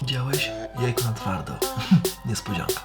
Widziałeś? Jajko na twardo. Niespodzianka.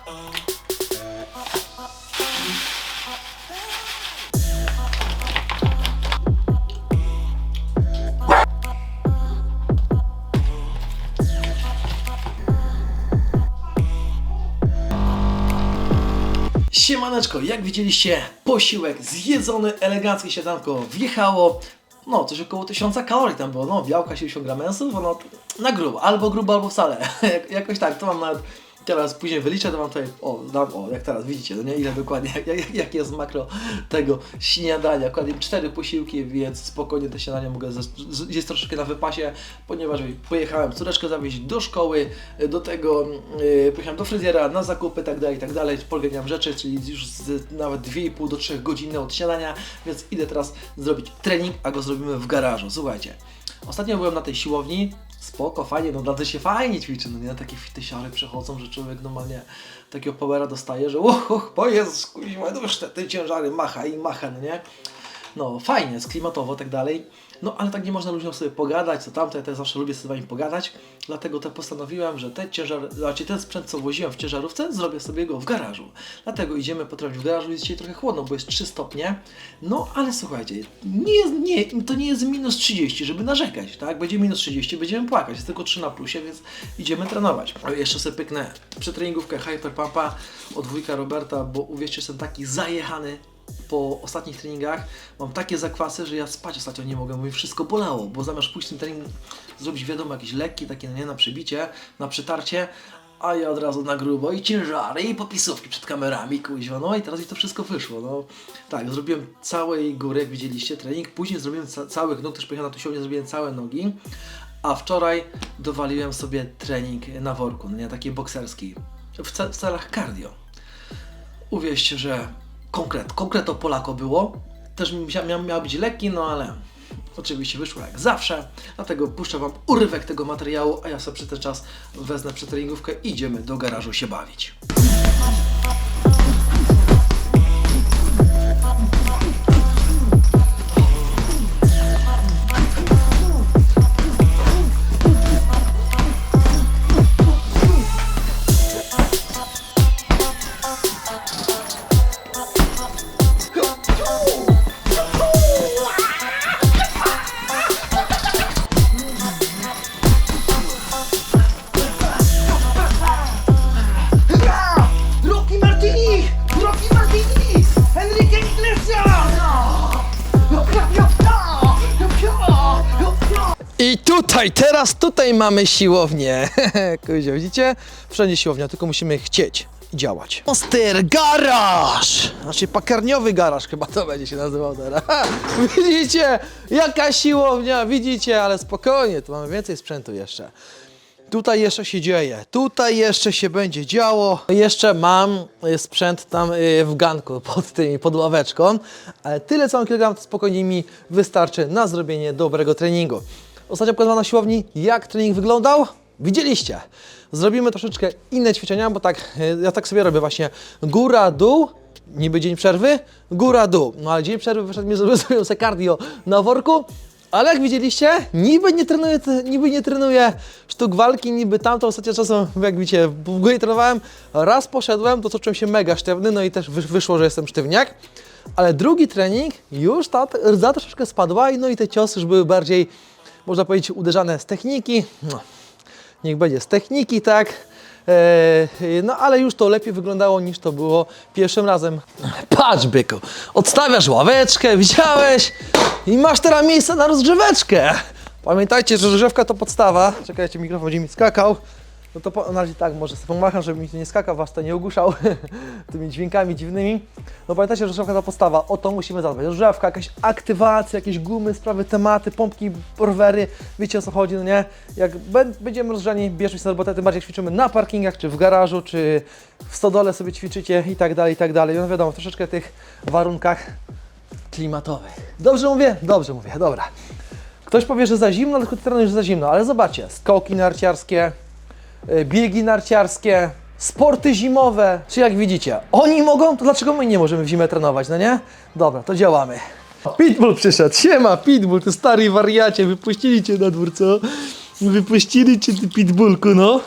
Jak widzieliście, posiłek zjedzony, eleganckie siadanko wjechało. No, coś około 1000 kalorii tam było, no, białka 70 gram mięsa, no, na grubo, albo grubo, albo wcale. Jak- Jakoś tak, to mam nawet, teraz później wyliczę, to mam tutaj, o, dam, o, jak teraz widzicie, no nie, ile dokładnie, jak, jak, jak jest makro tego śniadania. Dokładnie cztery posiłki, więc spokojnie te śniadania mogę zjeść troszeczkę na wypasie, ponieważ pojechałem córeczkę zawieźć do szkoły, do tego yy, pojechałem do fryzjera na zakupy, tak dalej, tak dalej, podganiam rzeczy, czyli już z, nawet 2,5 do 3 godziny od śniadania, więc idę teraz zrobić trening, a go zrobimy w garażu. Słuchajcie, ostatnio byłem na tej siłowni, spoko, fajnie, no dla się fajnie ćwiczy, no nie, takie fitesiary przechodzą, że człowiek normalnie takiego powera dostaje, że och, och, bo jest, kuźwa, no już te, te ciężary macha i macha, no nie. No fajnie, jest klimatowo, tak dalej. No ale tak nie można ludziom sobie pogadać, co tamte, ja też zawsze lubię sobie z wami pogadać, dlatego też postanowiłem, że ten ciężar, znaczy ten sprzęt, co woziłem w ciężarówce, zrobię sobie go w garażu. Dlatego idziemy potrafić w garażu, jest dzisiaj trochę chłodno, bo jest 3 stopnie. No ale słuchajcie, nie, jest- nie, to nie jest minus 30, żeby narzekać, tak? Będzie minus 30, będziemy płakać, jest tylko 3 na plusie, więc idziemy trenować. Jeszcze sobie pyknę przetreningówkę Hyperpumpa od wujka Roberta, bo uwierzcie, jestem taki zajechany po ostatnich treningach mam takie zakwasy, że ja spać ostatnio nie mogę, bo mi wszystko bolało, bo zamiast pójść ten trening zrobić wiadomo jakieś lekki, takie nie na przybicie, na przytarcie, a ja od razu na grubo i ciężary i popisówki przed kamerami, kuźwa, no i teraz mi to wszystko wyszło, no. Tak, zrobiłem całej góry, jak widzieliście, trening, później zrobiłem ca całych nóg, też pojechałem na tu siłownię, zrobiłem całe nogi, a wczoraj dowaliłem sobie trening na worku, no nie, taki bokserski, w, ce w celach cardio uwierzcie, że konkret, konkreto Polako było. Też mia, miał, miał być lekki, no ale oczywiście wyszło jak zawsze. Dlatego puszczę Wam urywek tego materiału, a ja sobie przez ten czas wezmę przetreningówkę i idziemy do garażu się bawić. Tutaj, teraz tutaj mamy siłownię. Kuzio, widzicie? Wszędzie siłownia, tylko musimy chcieć działać. Monster Garaż! Znaczy pakarniowy garaż chyba to będzie się nazywał teraz. Widzicie? Jaka siłownia, widzicie? Ale spokojnie, tu mamy więcej sprzętu jeszcze. Tutaj jeszcze się dzieje, tutaj jeszcze się będzie działo. Jeszcze mam y, sprzęt tam y, w ganku pod tymi, pod ławeczką, ale tyle co mam kilogram to spokojnie mi wystarczy na zrobienie dobrego treningu. Ostatnio pokazałem na siłowni, jak trening wyglądał. Widzieliście. Zrobimy troszeczkę inne ćwiczenia, bo tak, y, ja tak sobie robię właśnie góra, dół, niby dzień przerwy, góra, dół. No ale dzień przerwy wyszedł mi, żeby zrobił sobie cardio na worku, ale jak widzieliście, niby nie trenuję, niby nie trenuję sztuk walki, niby tamto ostatnio czasem, jak widzicie, w górę trenowałem, raz poszedłem, to czułem się mega sztywny, no i też wysz- wyszło, że jestem sztywniak. Ale drugi trening, już ta rdza troszeczkę spadła no i te ciosy już były bardziej, można powiedzieć, uderzane z techniki. No, niech będzie z techniki, tak. Eee, no ale już to lepiej wyglądało niż to było pierwszym razem. Patrz byku, odstawiasz ławeczkę, widziałeś? I masz teraz miejsce na rozgrzeweczkę. Pamiętajcie, że rozgrzewka to podstawa. Czekajcie, mikrofon będzie mi skakał. No to po, na razie tak, może sobie pomacham, żeby mi tu nie skakał, was to nie ogłuszał tymi dźwiękami dziwnymi. No pamiętajcie, że rozgrzewka to podstawa, o to musimy zadbać. Rozgrzewka, jakaś aktywacja, jakieś gumy, sprawy, tematy, pompki, rowery, wiecie o co chodzi, no nie? Jak bę- będziemy rozgrzani, bierzmy się na robotę, tym bardziej ćwiczymy na parkingach, czy w garażu, czy w stodole sobie ćwiczycie i tak dalej, i tak dalej. No wiadomo, troszeczkę tych warunkach klimatowych. Dobrze mówię? Dobrze mówię, dobra. Ktoś powie, że za zimno, tylko ty trenujesz za zimno, ale zobaczcie, skoki narciarskie, biegi narciarskie, sporty zimowe, czy jak widzicie, oni mogą, to dlaczego my nie możemy w zimę trenować, no nie? Dobra, to działamy. Pitbull przyszedł, siema Pitbull, ty stary wariacie, wypuścili cię na dwór, co? Wypuścili cię, ty Pitbullku, no.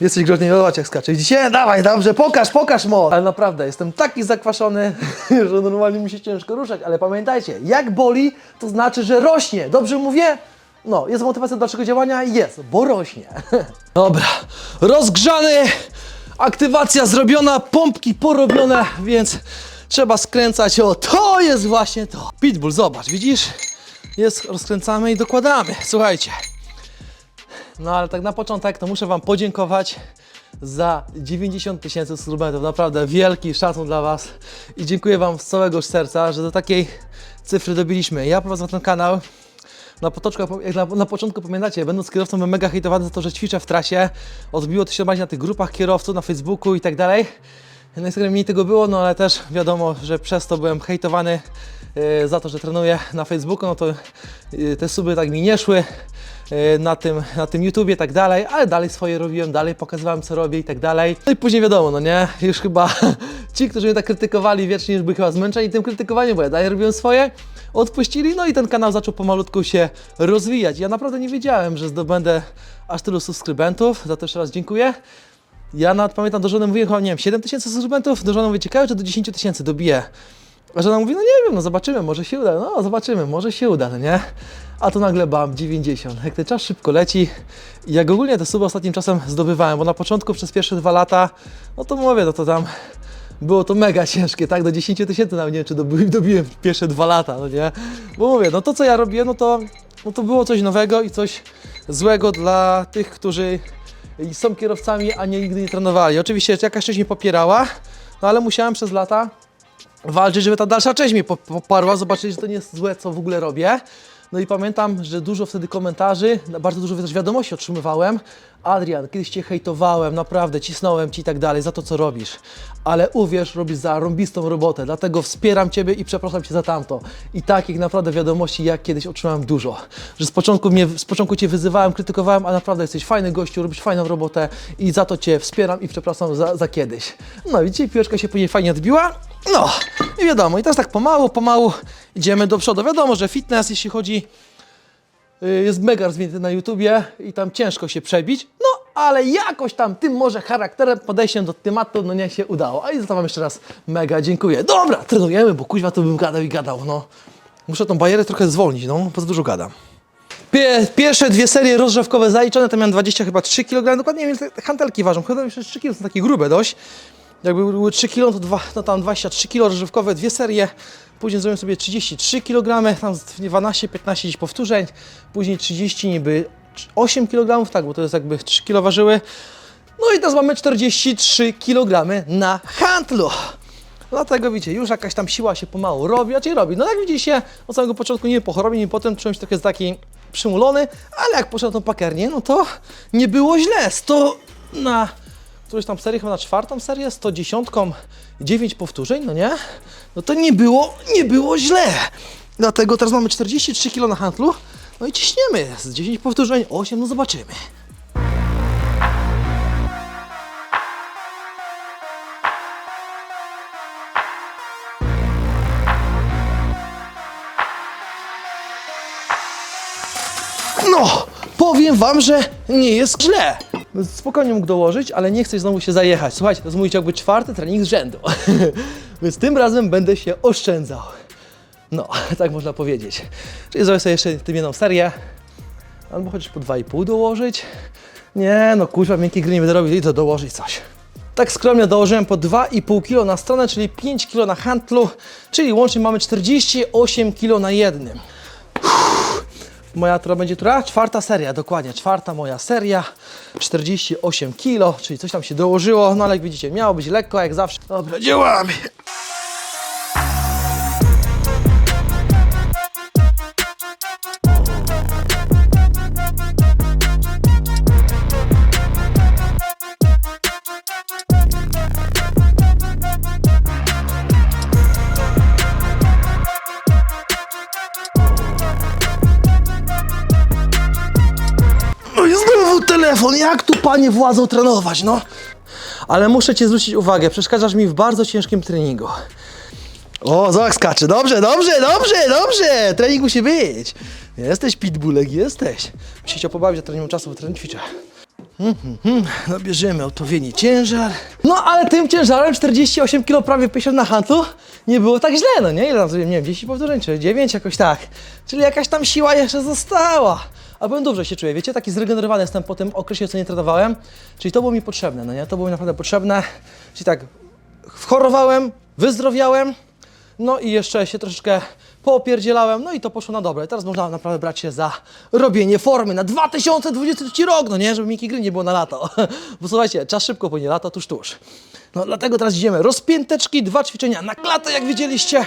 Jesteś groźny, zobacz jak skacze. Widzicie? Dawaj, dobrze, pokaż, pokaż mo. Ale naprawdę, jestem taki zakwaszony, że normalnie mi się ciężko ruszać. Ale pamiętajcie, jak boli, to znaczy, że rośnie. Dobrze mówię? No, jest motywacja do dalszego działania? Jest, bo rośnie. Dobra, rozgrzany, aktywacja zrobiona, pompki porobione, więc trzeba skręcać. O, to jest właśnie to. Pitbull, zobacz, widzisz? Jest, rozkręcamy i dokładamy. Słuchajcie. No ale tak na początek to muszę Wam podziękować za 90 tysięcy subskrybentów. Naprawdę wielki szacun dla Was i dziękuję Wam z całego serca, że do takiej cyfry dobiliśmy. Ja prowadzę ten kanał. Na jak na, na początku pamiętacie, będąc kierowcą byłem mega hejtowany za to, że ćwiczę w trasie. Odbiło to się bardziej na tych grupach kierowców, na Facebooku i tak dalej. Na Instagramie mniej tego było, no ale też wiadomo, że przez to byłem hejtowany e, za to, że trenuję na Facebooku, no to e, te suby tak mi nie szły e, na tym, na tym YouTubie i tak dalej, ale dalej swoje robiłem, dalej pokazywałem co robię i tak dalej. No i później wiadomo, no nie, już chyba ci, którzy mnie tak krytykowali wiecznie już byli chyba zmęczeni tym krytykowaniem, bo ja dalej robiłem swoje, odpuścili, no i ten kanał zaczął pomalutku się rozwijać. Ja naprawdę nie wiedziałem, że zdobędę aż tylu subskrybentów, za to jeszcze raz dziękuję. Ja nawet pamiętam, do żony mówiłem, chyba, nie wiem, 7 tysięcy subskrybentów, do żony mówię, ciekawe, czy do 10 tysięcy dobiję. A żona mówi, no nie wiem, no zobaczymy, może się uda, no zobaczymy, może się uda, no nie? A to nagle bam, 90. Jak ten czas szybko leci jak ogólnie te suby ostatnim czasem zdobywałem, bo na początku przez pierwsze dwa lata, no to mówię, no to tam było to mega ciężkie, tak? Do 10 tysięcy nawet nie wiem, czy dobiłem w pierwsze dwa lata, no nie? Bo mówię, no to co ja robiłem, no to, no to było coś nowego i coś złego dla tych, którzy są kierowcami, a nie nigdy nie trenowali. Oczywiście jakaś część mnie popierała, no ale musiałem przez lata walczyć, żeby ta dalsza część mnie po- poparła, zobaczyli, że to nie jest złe, co w ogóle robię. No i pamiętam, że dużo wtedy komentarzy, bardzo dużo też wiadomości otrzymywałem. Adrian, kiedyś Cię hejtowałem, naprawdę cisnąłem Ci i tak dalej za to, co robisz. Ale uwierz, robisz zarąbistą robotę, dlatego wspieram Ciebie i przepraszam Cię za tamto. I takich naprawdę wiadomości jak kiedyś otrzymałem dużo. Że z początku, mnie, z początku Cię wyzywałem, krytykowałem, a naprawdę jesteś fajny gościu, robisz fajną robotę i za to Cię wspieram i przepraszam za, za kiedyś. No i dzisiaj piłeczka się później fajnie odbiła. No i wiadomo, i teraz tak pomału, pomału idziemy do przodu. Wiadomo, że fitness, jeśli chodzi y, jest mega rozwinięty na YouTubie i tam ciężko się przebić, ale jakoś tam tym może charakterem, podejściem do tematu, no nie się udało. A i za to Wam jeszcze raz mega dziękuję. Dobra, trenujemy, bo kuźwa to bym gadał i gadał, no. Muszę tą barierę trochę zwolnić, no, bo za dużo gadam. Pie, pierwsze dwie serie rozrzewkowe zaliczone, to miałem 20 chyba 3 kg, dokładnie nie wiem, hantelki ważą, chyba jeszcze 3 kg, są takie grube dość. Jakby były 3 kg, to, no tam 23 kg rozrzewkowe, dwie serie. Później zrobiłem sobie 33 kg, tam z 12-15 gdzieś powtórzeń. Później 30 niby 8 kg, tak, bo to jest jakby 3 kg ważyły. No i teraz mamy 43 kg na handlu. Dlatego widzicie, już jakaś tam siła się pomału robi, a czy robi. No jak widzicie, od samego początku nie po chorobie, nie potem czułem się trochę taki przymulony, ale jak poszedłem tą pakernię, no to nie było źle. 100 na którąś tam serię, chyba na czwartą serię, 110, 9 powtórzeń, no nie? No to nie było, nie było źle. Dlatego teraz mamy 43 kg na handlu, no i ciśniemy. Z 10 powtórzeń, 8, no zobaczymy. No, powiem wam, że nie jest źle. Spokojnie mógł dołożyć, ale nie chcę znowu się zajechać. Słuchajcie, to jest mój czwarty trening z rzędu. Więc tym razem będę się oszczędzał. No, tak można powiedzieć. Czyli zrobię sobie jeszcze tę jedną serię. Albo chociaż po 2,5 dołożyć. Nie, no kuźwa, miękkie gry nie będę robił i to dołożyć coś. Tak skromnie dołożyłem po 2,5 kg na stronę, czyli 5 kg na handlu, czyli łącznie mamy 48 kg na jednym. Moja to będzie która? Czwarta seria, dokładnie, czwarta moja seria. 48 kg, czyli coś tam się dołożyło, no ale jak widzicie, miało być lekko, jak zawsze. Dobra, działamy. Telefon, jak tu panie władzą trenować, no? Ale muszę cię zwrócić uwagę, przeszkadzasz mi w bardzo ciężkim treningu. O, zobacz, skacze. Dobrze, dobrze, dobrze, dobrze. Trening musi być. Jesteś pitbullek, jesteś. Muszę się chciał pobawić, a to czasu, bo trening ćwiczę. Mhm, mhm. No bierzemy odpowiedni ciężar. No ale tym ciężarem 48 kg, prawie 50 na handlu nie było tak źle, no nie? Ile tam zrobiłem? Nie wiem, 10 powtórzeń czy 9 jakoś tak. Czyli jakaś tam siła jeszcze została. A byłem dobrze się czuję, wiecie, taki zregenerowany jestem po tym okresie, co nie trenowałem. Czyli to było mi potrzebne, no nie? To było mi naprawdę potrzebne. Czyli tak, wchorowałem, wyzdrowiałem, no i jeszcze się troszeczkę poopierdzielałem, no i to poszło na dobre. Teraz można naprawdę brać się za robienie formy na 2023 rok, no nie, żeby Miki Gry nie było na lato. Bo słuchajcie, czas szybko płynie, lato tuż, tuż. No dlatego teraz idziemy rozpięteczki, dwa ćwiczenia na klatę, jak widzieliście.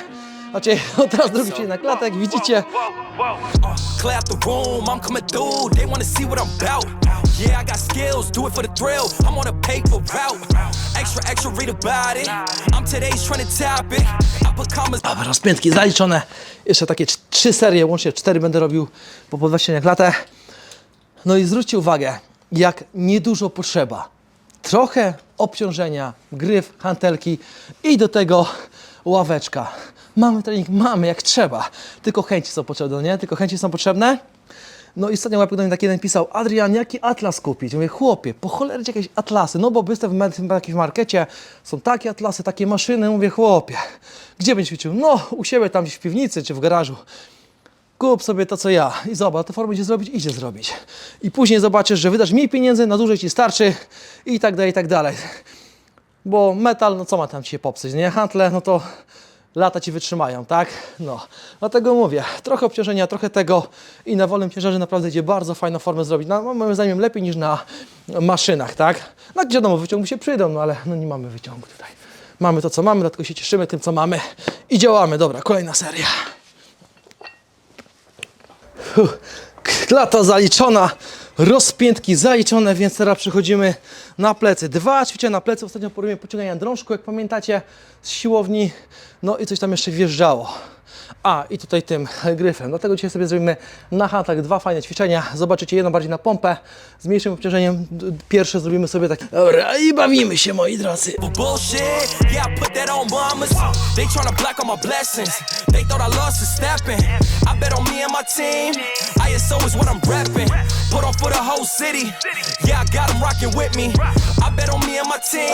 Znaczy, no teraz drugie ćwiczenie na klatę, jak widzicie. Clear out the room, I'm coming through. They wanna see what I'm about. Yeah, I got skills, do it for the thrill. I'm on a paper route. Extra, extra, read about it. I'm today's trending topic. I put commas. Dobra, rozpiętki zaliczone. Jeszcze takie trzy serie, łącznie cztery będę robił po po 20 na klatę. No i zwróćcie uwagę, jak niedużo potrzeba. Trochę obciążenia, gryf, hantelki i do tego ławeczka. Mamy trening, mamy jak trzeba. Tylko chęci są potrzebne, no nie? Tylko chęci są potrzebne. No i ostatnio łapek do mnie taki jeden pisał, Adrian, jaki atlas kupić? Mówię, chłopie, po cholerę jakieś atlasy, no bo jestem w, jakimś markecie, są takie atlasy, takie maszyny, mówię, chłopie, gdzie będziesz ćwiczył? No, u siebie tam gdzieś w piwnicy czy w garażu. Kup sobie to, co ja i zobacz, to formę idzie zrobić, idzie zrobić. I później zobaczysz, że wydasz mniej pieniędzy, na dłużej ci starczy i tak dalej, i tak dalej. Bo metal, no co ma tam ci się popsuć, nie? Hantle, no to lata ci wytrzymają, tak? No, dlatego mówię, trochę obciążenia, trochę tego i na wolnym ciężarze naprawdę idzie bardzo fajną formę zrobić. No, moim zdaniem lepiej niż na maszynach, tak? No, wiadomo, wyciągu się przyjdą, no ale no, nie mamy wyciągu tutaj. Mamy to, co mamy, dlatego się cieszymy tym, co mamy i działamy. Dobra, kolejna seria. Fuh, Klata zaliczona, rozpiętki zaliczone, więc teraz przechodzimy na plecy. Dwa ćwiczenia na plecy, ostatnio porobiłem pociągania drążku, jak pamiętacie, z siłowni. No i coś tam jeszcze wjeżdżało. A, i tutaj tym gryfem. Dlatego dzisiaj sobie zrobimy na handlach dwa fajne ćwiczenia. Zobaczycie jedno bardziej na pompę, z mniejszym obciążeniem. Pierwsze zrobimy sobie tak. Dobra, i bawimy się, moi drodzy. A.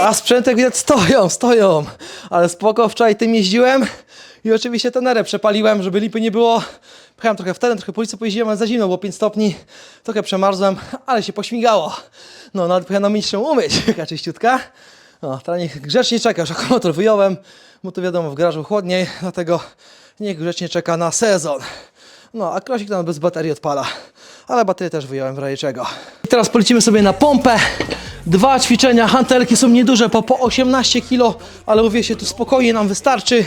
A sprzętek widać stoją, stoją. Ale spoko, wczoraj tym jeździłem i oczywiście tenerę przepaliłem, żeby lipy nie było. Pchałem trochę w teren, trochę policję pojeździłem, ale za zimno, było 5 stopni. Trochę przemarzłem, ale się pośmigało. No, nawet pojechałem na mniejszą umyć, taka czyściutka. No, teraz niech grzecznie czeka, już akumulator wyjąłem, bo to wiadomo, w garażu chłodniej, dlatego niech grzecznie czeka na sezon. No, a krosik tam bez baterii odpala. Ale baterię też wyjąłem w razie czego. I teraz polecimy sobie na pompę. Dwa ćwiczenia, hantelki są nieduże, po, po 18 kg, ale uwierzcie, tu spokojnie nam wystarczy.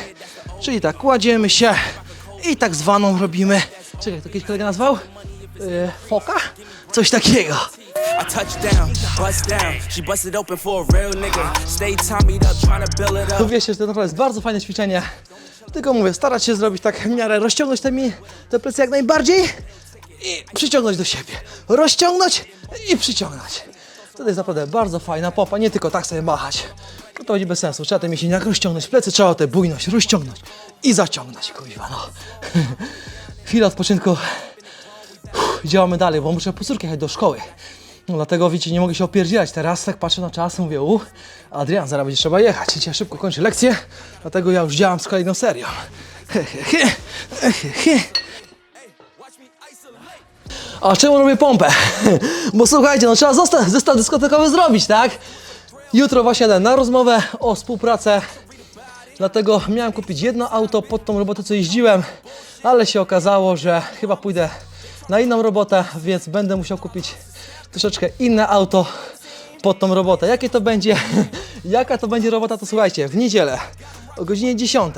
Czyli tak, kładziemy się i tak zwaną robimy. Czekaj, to kiedyś kolega nazwał? Yy, foka? Coś takiego. I touch down, bust down. She busted open for a real nigga. Stay tummied up, tryna build it up. Uwierzcie, że to naprawdę jest bardzo fajne ćwiczenie. Tylko mówię, starać się zrobić tak w miarę, rozciągnąć te, mi, te plecy jak najbardziej i przyciągnąć do siebie. Rozciągnąć i przyciągnąć. To jest naprawdę bardzo fajna popa, nie tylko tak sobie machać. No to będzie bez sensu. Trzeba te mięsienie jak rozciągnąć plecy, trzeba tę bujność rozciągnąć i zaciągnąć, kuźwa, no. Chwila odpoczynku. Uff, Działamy dalej, bo muszę po córkę jechać do szkoły. No dlatego widzicie, nie mogę się opierdzielać teraz, tak patrzę na czas, mówię, u, Adrian, zaraz będzie trzeba jechać, dzisiaj szybko kończę lekcję, dlatego ja już działam z kolejną serią. He, he, he, he, he. A czemu robię pompę? Bo słuchajcie, no trzeba zestaw, zestaw dyskotekowy zrobić, tak? Jutro właśnie jadę na rozmowę o współpracę Dlatego miałem kupić jedno auto pod tą robotę, co jeździłem, ale się okazało, że chyba pójdę na inną robotę, więc będę musiał kupić troszeczkę inne auto pod tą robotę. Jakie to będzie, jaka to będzie robota, to słuchajcie, w niedzielę o godzinie 10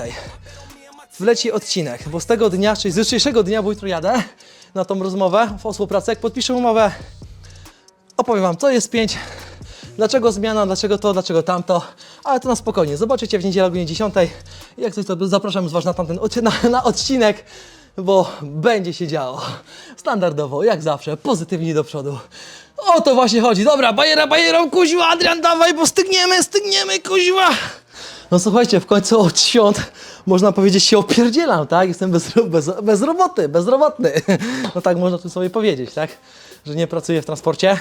wleci odcinek, bo z tego dnia, czyli z jutrzejszego dnia, bo jutro jadę na tą rozmowę o współpracę, jak podpiszę umowę, opowiem Wam, co jest 5, dlaczego zmiana, dlaczego to, dlaczego tamto, ale to na spokojnie. Zobaczycie w niedzielę o godzinie 10. Jak coś, to zapraszam Was na tamten na, na odcinek, bo będzie się działo. Standardowo, jak zawsze, pozytywnie do przodu. O to właśnie chodzi. Dobra, bajera, bajerą, kuźwa, Adrian, dawaj, bo stygniemy, stygniemy, kuźwa. No słuchajcie, w końcu od świąt można powiedzieć się opierdzielam, tak? Jestem bezro, bez, bezrobotny, bezrobotny. No tak można tu sobie powiedzieć, tak? Że nie pracuję w transporcie.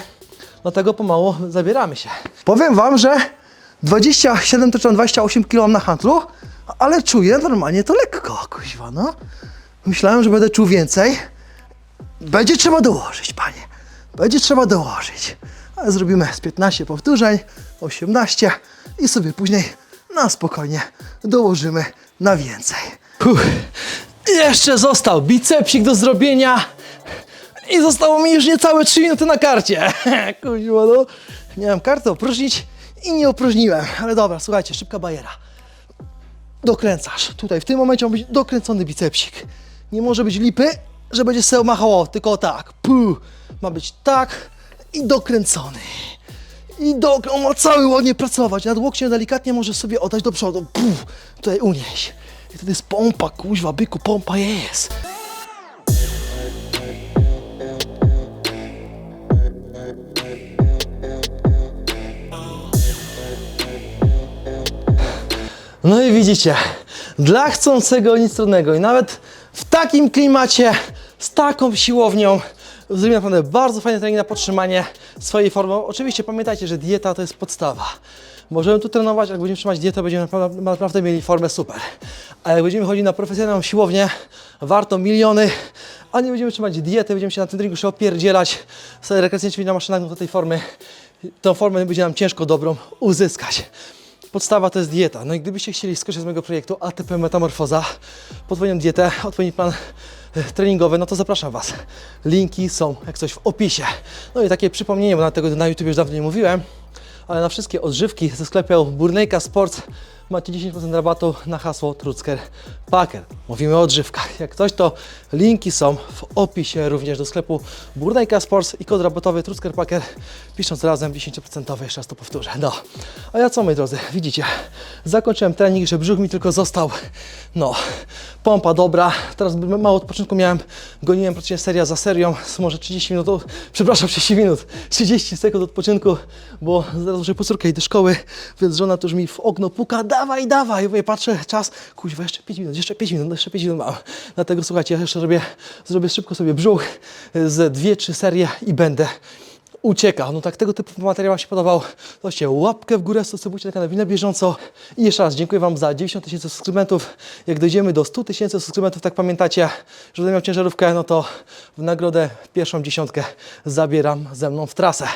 Dlatego pomału zabieramy się. Powiem Wam, że 27 to czy tam 28 kg na handlu, ale czuję normalnie to lekko, kuźwa, no. Myślałem, że będę czuł więcej. Będzie trzeba dołożyć, panie. Będzie trzeba dołożyć. Ale zrobimy z 15 powtórzeń, 18 i sobie później na spokojnie dołożymy na więcej. Uff. Jeszcze został bicepsik do zrobienia i zostało mi już niecałe 3 minuty na karcie. Kuźwa, no. Miałem kartę opróżnić i nie opróżniłem. Ale dobra, słuchajcie, szybka bajera. Dokręcasz. Tutaj w tym momencie ma być dokręcony bicepsik. Nie może być lipy, że będzie sobie machało, tylko tak. Puh. Ma być tak i dokręcony. I do, on ma cały ładnie pracować. Nad łokciem delikatnie może sobie oddać do przodu. Puh. Tutaj unieś. I wtedy jest pompa, kuźwa, byku, pompa jest. No i widzicie, dla chcącego nic trudnego i nawet w takim klimacie, z taką siłownią, zrobimy naprawdę bardzo fajny trening na podtrzymanie swojej formy. Oczywiście pamiętajcie, że dieta to jest podstawa. Możemy tu trenować, jak będziemy trzymać dietę, będziemy naprawdę, naprawdę mieli formę super. A jak będziemy chodzić na profesjonalną siłownię, warto miliony, a nie będziemy trzymać diety, będziemy się na tym treningu się opierdzielać, sobie rekreacyjnie ćwiczyć na maszynach, no to tej formy, tą formę będzie nam ciężko dobrą uzyskać. Podstawa to jest dieta. No i gdybyście chcieli skorzystać z mojego projektu ATP Metamorfoza, podwójną dietę, odpowiedni plan e, treningowy, no to zapraszam Was. Linki są jak coś w opisie. No i takie przypomnienie, bo na tego na YouTube już dawno nie mówiłem, ale na wszystkie odżywki ze sklepu Burnejka Sports macie 10% rabatu na hasło Trucker Packer. Mówimy o odżywkach. Jak ktoś, to linki są w opisie również do sklepu Burnejka Sports i kod rabatowy Trucker Packer pisząc razem 10% jeszcze raz to powtórzę. No, a ja co moi drodzy, widzicie, zakończyłem trening, że brzuch mi tylko został, no, pompa dobra, teraz mało odpoczynku miałem, goniłem praktycznie seria za serią, może 30 minut, przepraszam, 30 minut, 30 sekund odpoczynku, bo zaraz muszę po córkę i do szkoły, więc żona już mi w okno puka, dawaj, dawaj, mówię, patrzę, czas, kuźwa, jeszcze 5 minut, jeszcze 5 minut, jeszcze 5 minut mam, dlatego słuchajcie, ja jeszcze zrobię, zrobię szybko sobie brzuch, z dwie, trzy serie i będę ucieka. No tak tego typu materiał się podobał, się łapkę w górę, subskrybujcie na kanał na bieżąco i jeszcze raz dziękuję Wam za 90 tysięcy subskrybentów. Jak dojdziemy do 100 tysięcy subskrybentów, tak pamiętacie, że będę miał ciężarówkę, no to w nagrodę pierwszą dziesiątkę zabieram ze mną w trasę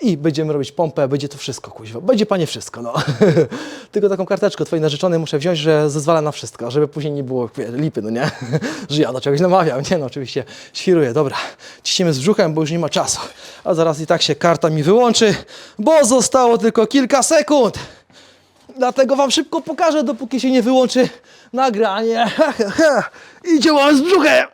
i będziemy robić pompę, będzie to wszystko, kuźwa. Będzie Panie wszystko, no. Tylko taką karteczkę Twojej narzeczonej muszę wziąć, że zezwala na wszystko, żeby później nie było wie, lipy, no nie? że ja do czegoś namawiam. Nie no, oczywiście świruję. Dobra, ciśniemy z brzuchem, bo już nie ma czasu. A zaraz i tak się karta mi wyłączy, bo zostało tylko kilka sekund. Dlatego Wam szybko pokażę, dopóki się nie wyłączy nagranie. I działam z brzuchem.